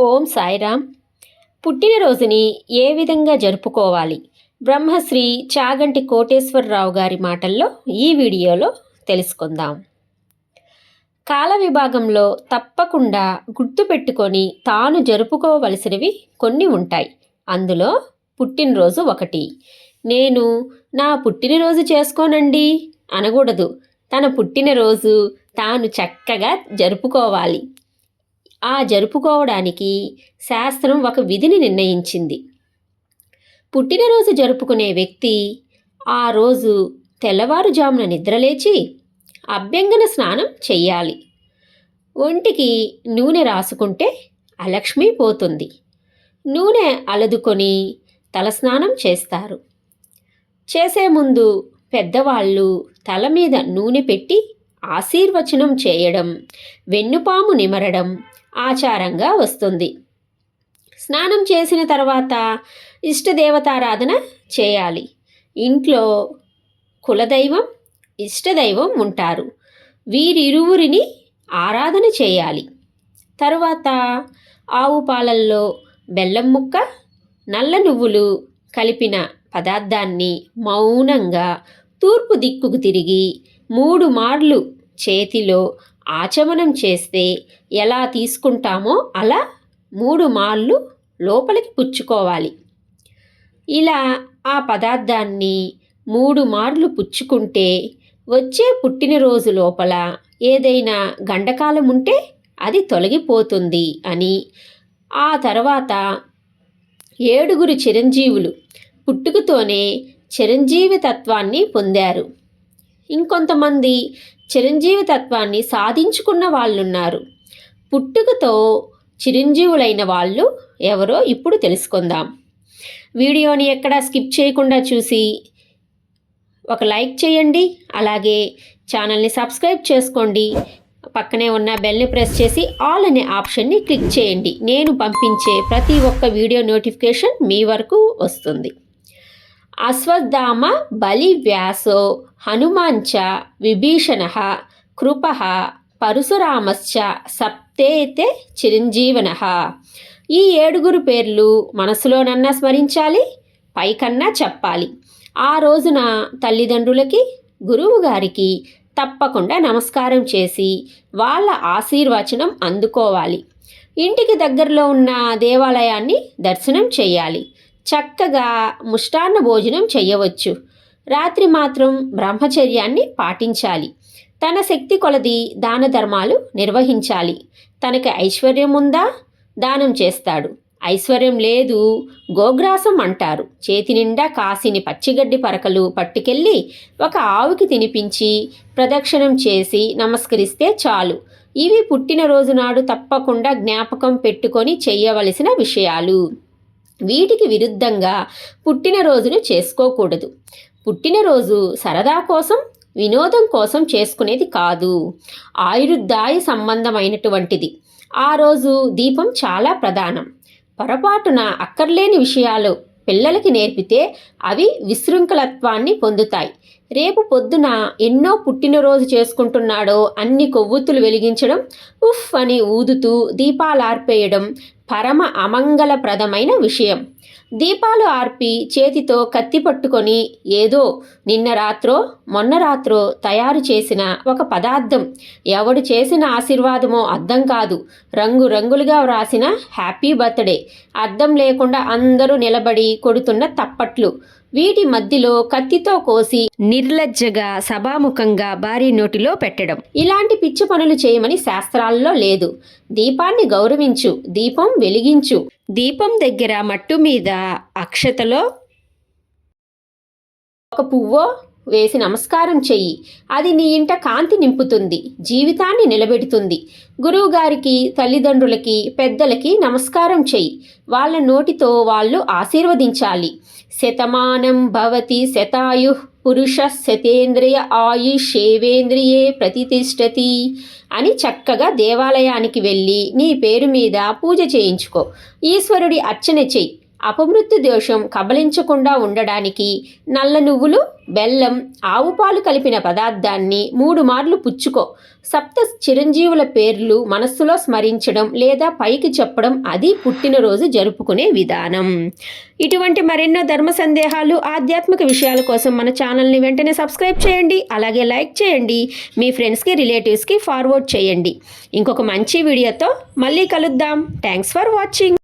ఓం సాయిరామ్. పుట్టినరోజుని ఏ విధంగా జరుపుకోవాలి? బ్రహ్మశ్రీ చాగంటి కోటేశ్వరరావు గారి మాటల్లో ఈ వీడియోలో తెలుసుకుందాం. కాల విభాగంలో తప్పకుండా గుర్తుపెట్టుకొని తాను జరుపుకోవలసినవి కొన్ని ఉంటాయి. అందులో పుట్టినరోజు ఒకటి. నేను నా పుట్టినరోజు చేసుకోనండి అనకూడదు. తన పుట్టినరోజు తాను చక్కగా జరుపుకోవాలి. ఆ జరుపుకోవడానికి శాస్త్రం ఒక విధిని నిర్ణయించింది. పుట్టినరోజు జరుపుకునే వ్యక్తి ఆ రోజు తెల్లవారుజామున నిద్రలేచి అభ్యంగన స్నానం చెయ్యాలి. ఒంటికి నూనె రాసుకుంటే అలక్ష్మి పోతుంది. నూనె అలదుకొని తలస్నానం చేస్తారు. చేసే ముందు పెద్దవాళ్ళు తల మీద నూనె పెట్టి ఆశీర్వచనం చేయడం వెన్నుపాము నిమరడం ఆచారంగా వస్తుంది. స్నానం చేసిన తర్వాత ఇష్టదేవతారాధన చేయాలి. ఇంట్లో కులదైవం ఇష్టదైవం ఉంటారు. వీరిరువురిని ఆరాధన చేయాలి. తరువాత ఆవు పాలల్లో బెల్లం ముక్క నల్ల నువ్వులు కలిపిన పదార్థాన్ని మౌనంగా తూర్పు దిక్కుకు తిరిగి మూడు మార్లు చేతిలో ఆచమనం చేస్తే ఎలా తీసుకుంటామో అలా మూడు మార్లు లోపలికి పుచ్చుకోవాలి. ఇలా ఆ పదార్థాన్ని మూడు మార్లు పుచ్చుకుంటే వచ్చే పుట్టినరోజు లోపల ఏదైనా గండకాలం ఉంటే అది తొలగిపోతుంది అని ఆ తర్వాత ఏడుగురు చిరంజీవులు పుట్టుకతోనే చిరంజీవి తత్వాన్ని పొందారు. ఇంకొంతమంది చిరంజీవి తత్వాన్ని సాధించుకున్న వాళ్ళున్నారు. పుట్టుకతో చిరంజీవులైన వాళ్ళు ఎవరో ఇప్పుడు తెలుసుకుందాం. వీడియోని ఎక్కడ స్కిప్ చేయకుండా చూసి ఒక లైక్ చేయండి అలాగే ఛానల్ని సబ్స్క్రైబ్ చేసుకోండి. పక్కనే ఉన్న బెల్ని ప్రెస్ చేసి ఆల్ అనే ఆప్షన్ని క్లిక్ చేయండి. నేను పంపించే ప్రతి ఒక్క వీడియో నోటిఫికేషన్ మీ వరకు వస్తుంది. అశ్వత్థామ బలి వ్యాసో హనుమాంచ విభీషణ కృప పరశురామశ్చ సప్తేతే చిరంజీవన. ఈ ఏడుగురు పేర్లు మనసులోనన్నా స్మరించాలి పైకన్నా చెప్పాలి. ఆ రోజున తల్లిదండ్రులకి గురువు గారికి తప్పకుండా నమస్కారం చేసి వాళ్ళ ఆశీర్వచనం అందుకోవాలి. ఇంటికి దగ్గరలో ఉన్న దేవాలయాన్ని దర్శనం చేయాలి. చక్కగా ముష్టాన్న భోజనం చేయవచ్చు. రాత్రి మాత్రం బ్రహ్మచర్యాన్ని పాటించాలి. తన శక్తి కొలది దాన ధర్మాలు నిర్వహించాలి. తనకి ఐశ్వర్యం ఉందా? దానం చేస్తాడు. ఐశ్వర్యం లేదు గోగ్రాసం అంటారు. చేతి నిండా కాసిని పచ్చిగడ్డి పరకలు పట్టుకెళ్ళి ఒక ఆవుకి తినిపించి ప్రదక్షిణం చేసి నమస్కరిస్తే చాలు. ఇవి పుట్టినరోజు నాడు తప్పకుండా జ్ఞాపకం పెట్టుకొని చేయవలసిన విషయాలు. వీటికి విరుద్ధంగా పుట్టినరోజును చేసుకోకూడదు. పుట్టినరోజు సరదా కోసం వినోదం కోసం చేసుకునేది కాదు. ఆయుర్దాయ సంబంధమైనటువంటిది. ఆ రోజు దీపం చాలా ప్రధానం. పొరపాటున అక్కర్లేని విషయాలు పిల్లలకి నేర్పితే అవి విశృంఖలత్వాన్ని పొందుతాయి. రేపు పొద్దున ఎన్నో పుట్టినరోజు చేసుకుంటున్నాడో అన్ని కొవ్వొత్తులు వెలిగించడం ఉఫ్ అని ఊదుతూ దీపాలార్పేయడం పరమ అమంగళప్రదమైన విషయం. దీపాలు ఆర్పి చేతితో కత్తి పట్టుకొని ఏదో నిన్న రాత్రో మొన్న రాత్రో తయారు చేసిన ఒక పదార్థం. ఎవడు చేసిన ఆశీర్వాదమో అర్థం కాదు. రంగు రంగులుగా వ్రాసిన హ్యాపీ బర్త్డే. అర్థం లేకుండా అందరూ నిలబడి కొడుతున్న తప్పట్లు. వీటి మధ్యలో కత్తితో కోసి నిర్లజ్జగా సభాముఖంగా భారీ నోటిలో పెట్టడం. ఇలాంటి పిచ్చి పనులు చేయమని శాస్త్రాల్లో లేదు. దీపాన్ని గౌరవించు దీపం వెలిగించు. దీపం దగ్గర మట్టు మీద అక్షతలో ఒక పువ్వో వేసి నమస్కారం చెయ్యి. అది నీ ఇంట కాంతి నింపుతుంది జీవితాన్ని నిలబెడుతుంది. గురువుగారికి తల్లిదండ్రులకి పెద్దలకి నమస్కారం చెయ్యి. వాళ్ళ నోటితో వాళ్ళు ఆశీర్వదించాలి. శతమానం భవతి శతాయు పురుష శతేంద్రియ ఆయుషేవేంద్రియే ప్రతిష్టతి అని చక్కగా దేవాలయానికి వెళ్ళి నీ పేరు మీద పూజ చేయించుకో. ఈశ్వరుడి అర్చన చెయ్యి. అపమృత్యు దోషం కబలించకుండా ఉండడానికి నల్ల నువ్వులు బెల్లం ఆవు పాలు కలిపిన పదార్థాన్ని మూడు మార్లు పుచ్చుకో. సప్త చిరంజీవుల పేర్లు మనస్సులో స్మరించడం లేదా పైకి చెప్పడం అది పుట్టినరోజు జరుపుకునే విధానం. ఇటువంటి మరెన్నో ధర్మ సందేహాలు ఆధ్యాత్మిక విషయాల కోసం మన ఛానల్ని వెంటనే సబ్స్క్రైబ్ చేయండి అలాగే లైక్ చేయండి మీ ఫ్రెండ్స్కి రిలేటివ్స్కి ఫార్వర్డ్ చేయండి. ఇంకొక మంచి వీడియోతో మళ్ళీ కలుద్దాం. Thanks for watching.